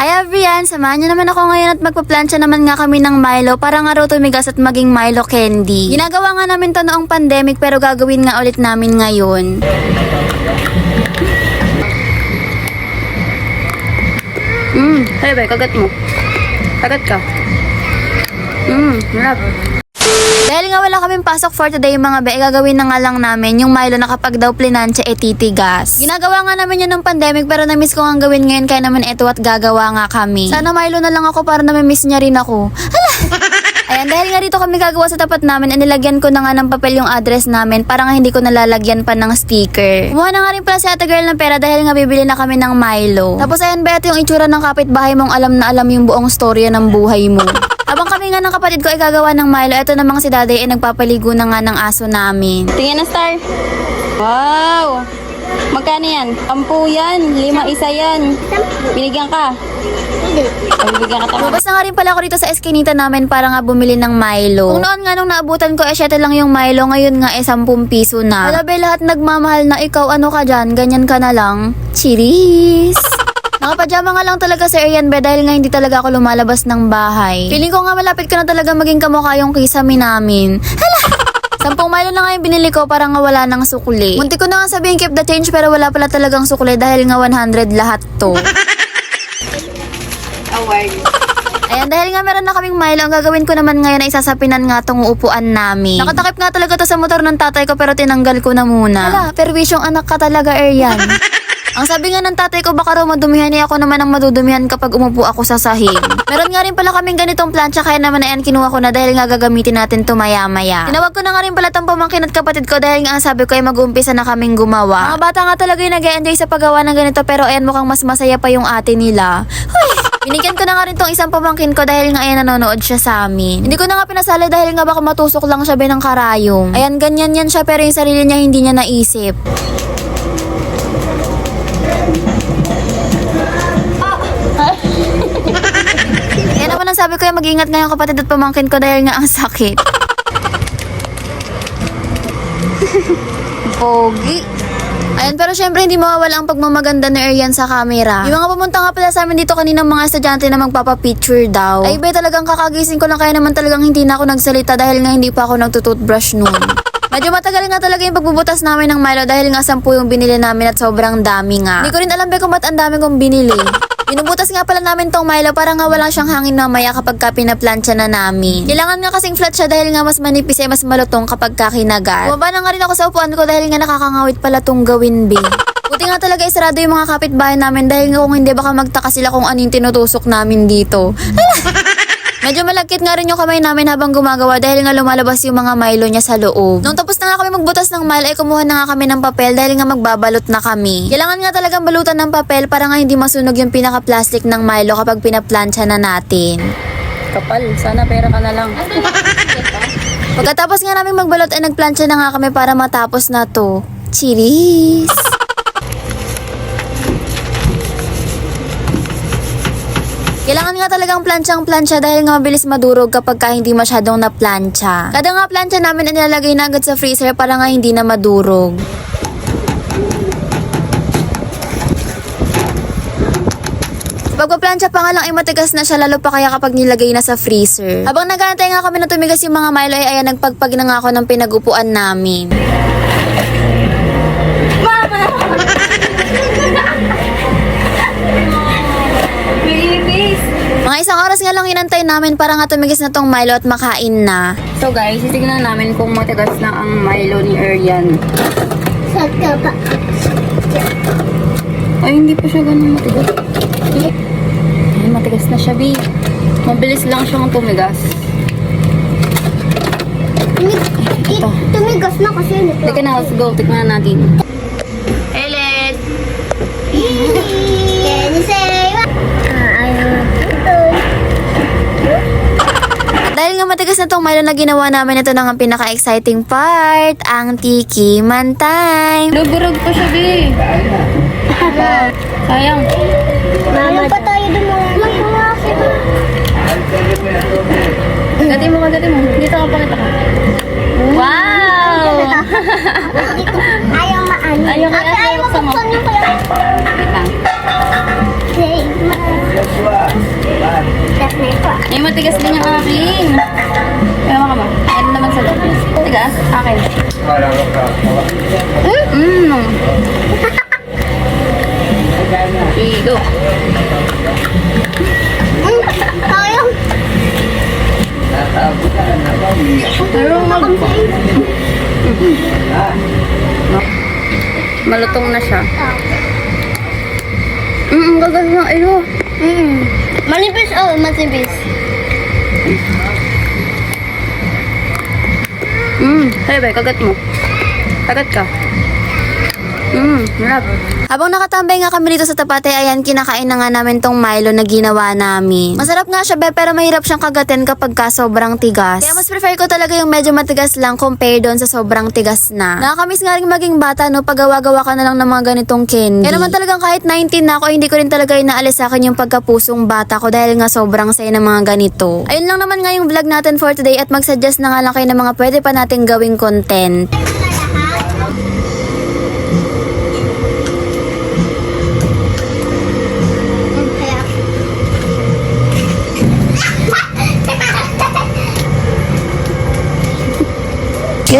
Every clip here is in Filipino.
Hi everyone! Samahan niyo naman ako ngayon at magpaplansya naman nga kami ng Milo para nga raw tumigas at maging Milo candy. Ginagawa nga namin to noong pandemic pero gagawin nga ulit namin ngayon. Mmm, hey bay, kagat mo. Kagat ka. Mmm, malap. Dahil nga wala kaming pasok for today mga be, gagawin na nga lang namin yung Milo na kapag daw plinansya e titigas. Ginagawa nga namin yun ng pandemic pero na-miss ko nga gawin ngayon kaya naman eto at gagawa nga kami. Sana Milo na lang ako para na-miss niya rin ako. Hala! Ayan, dahil nga dito kami gagawa sa tapat namin, inilagyan ko na nga ng papel yung address namin para nga hindi ko nalalagyan pa ng sticker. Kumuha na nga rin pala si ate girl ng pera dahil nga bibili na kami ng Milo. Tapos ayan, ba ito yung itsura ng kapitbahay mong alam na alam yung buong storya ng buhay mo. Nga ng kapatid ko ay gagawa ng Milo, ito namang si Daday ay nagpapaligo na nga ng aso namin. Tingin na star. Wow! Magkano yan? Ampu yan. Lima isa yan. Binigyan ka. Ay, bibigyan ka tama. Lumabas na nga rin pala ako dito sa eskinita namin para nga bumili ng Milo. Kung noon nga nung naabutan ko, eh, 7 lang yung Milo. Ngayon nga, eh, 10 piso na. Wala ba lahat nagmamahal na ikaw, ano ka dyan? Ganyan ka na lang. Cheers! Nakapajama nga lang talaga sa Arian Be dahil nga hindi talaga ako lumalabas ng bahay. Feeling ko nga malapit ko na talaga maging kamukha yung kisame namin. Hala! Sampung Milo na nga yung binili ko para nga wala ng sukli. Munti ko na nga sabihin keep the change pero wala pala talagang sukli dahil nga 100 lahat to. Award. Ayan, dahil nga meron na kaming Milo, ang gagawin ko naman ngayon ay isasapinan nga tong upuan namin. Nakatakip nga talaga to sa motor ng tatay ko pero tinanggal ko na muna. Hala, perwisyong anak ka talaga, Arian. Ang sabi nga ng tatay ko, baka raw madumihan niya ako naman ang madudumihan kapag umupo ako sa sahig. Meron nga rin pala kaming ganitong plancha kaya naman ayan kinuha ko na dahil nga gagamitin natin to maya-maya. Tinawag ko na nga rin pala tong pamangkin at kapatid ko dahil nga ang sabi ko ay mag-uumpisa na kaming gumawa. Mga bata nga talaga yung nag enjoy sa paggawa ng ganito pero ayan mukhang mas masaya pa yung ate nila. Binigyan ko na nga rin tong isang pamangkin ko dahil nga ayan nanonood siya sa amin. Hindi ko na nga pinasali dahil nga baka matusok lang siya ng karayong. Ayan, ganyan yan siya pero yung sarili niya hindi niya naisip. Sabi ko ay mag-ingat nga yung kapatid at pamangkin ko dahil nga ang sakit. Pogi. Ayan, pero syempre hindi mawawala ang pagmamaganda ni Arian sa camera. Yung mga pumunta nga pala sa amin dito kanina mga estudyante na magpapapicture daw. Ay, be, talagang kakagising ko lang kaya naman talagang hindi na ako nagsalita dahil nga hindi pa ako nagtutoothbrush noon. Medyo matagal nga talaga yung pagbubutas namin ng Milo dahil nga sampu yung binili namin at sobrang dami nga. Hindi ko rin alam be kung ba't ang dami kong binili. Binubutas nga pala namin tong Milo para nga wala siyang hangin mamaya kapag ka pinaplansya na namin. Kailangan nga kasing flat siya dahil nga mas manipis ay mas malutong kapag ka kinagat. Bumaba na nga rin ako sa upuan ko dahil nga nakakangawit pala tong gawin be. Buti nga talaga isarado yung mga kapitbahay namin dahil nga kung hindi baka magtaka sila kung ano yung tinutusok namin dito. Medyo malagkit nga rin yung kamay namin habang gumagawa dahil nga lumalabas yung mga Milo niya sa loob. Nung tapos na nga kami magbutas ng Milo ay kumuha na nga kami ng papel dahil nga magbabalot na kami. Kailangan nga talagang balutan ng papel para nga hindi masunog yung pinaka-plastic ng Milo kapag pinaplansya na natin. Kapal, sana pera ka na lang. Pagkatapos nga namin magbalot ay nagplansya na nga kami para matapos na to. Cheers! Kailangan nga talagang planchang plancha dahil nga mabilis madurog kapag ka hindi masyadong na plancha. Kada nga plancha namin ay nilalagay na agad sa freezer para nga hindi na madurog. Pagpaplansya pa nga lang ay matigas na siya lalo pa kaya kapag nilagay na sa freezer. Habang nagantay nga kami na tumigas yung mga Milo ay ayan nagpagpag na nga ako ng pinagupuan namin. Mga isang oras nga lang inantay namin para nga tumigis na tong Milo at makain na. So guys, titignan namin kung matigas na ang Milo ni Arian. Sa taba. Ay, hindi pa siya ganun matigas. Ay, matigas na siya, B. Mabilis lang siyang tumigas. Ito. Tumigas na kasi nito. Teka na, let's go. Tikman na natin. Matigas na tong Milo na ginawa namin, ito na ang pinaka-exciting part, ang tiki man time. Durog pa siya, B. Sayang. Mama, pa tayo dumulong. Gati mo, gati mo. Dito ka, pakita ka. Matigas din yung akin. Kaya ka ba? Ano naman sa loob? Matigas? Akin. Mmm. Mm, sayang. Malutong na siya. Mm, gagal na. Ayo. Mm. Manipis, oh, manipis. Mm, hey, bay, kagat mo. Kagat ka. Mm, harap. Habang nakatambay nga kami dito sa tapate, ayan, kinakain na nga namin tong Milo na ginawa namin. Masarap nga siya, be, pero mahirap siyang kagatin kapag ka sobrang tigas. Kaya mas prefer ko talaga yung medyo matigas lang compare doon sa sobrang tigas na. Nakakamiss nga rin maging bata, no, pagawa-gawa ka na lang ng mga ganitong candy. Kaya naman talagang kahit 19 na ako, hindi ko rin talaga inaalis sa akin yung pagkapusong bata ko dahil nga sobrang saya ng mga ganito. Ayun lang naman nga yung vlog natin for today at mag-suggest na nga lang kayo ng mga pwede pa nating gawing content.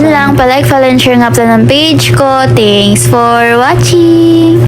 Yun lang, palike, follow, and share nga pala ng page ko. Thanks for watching!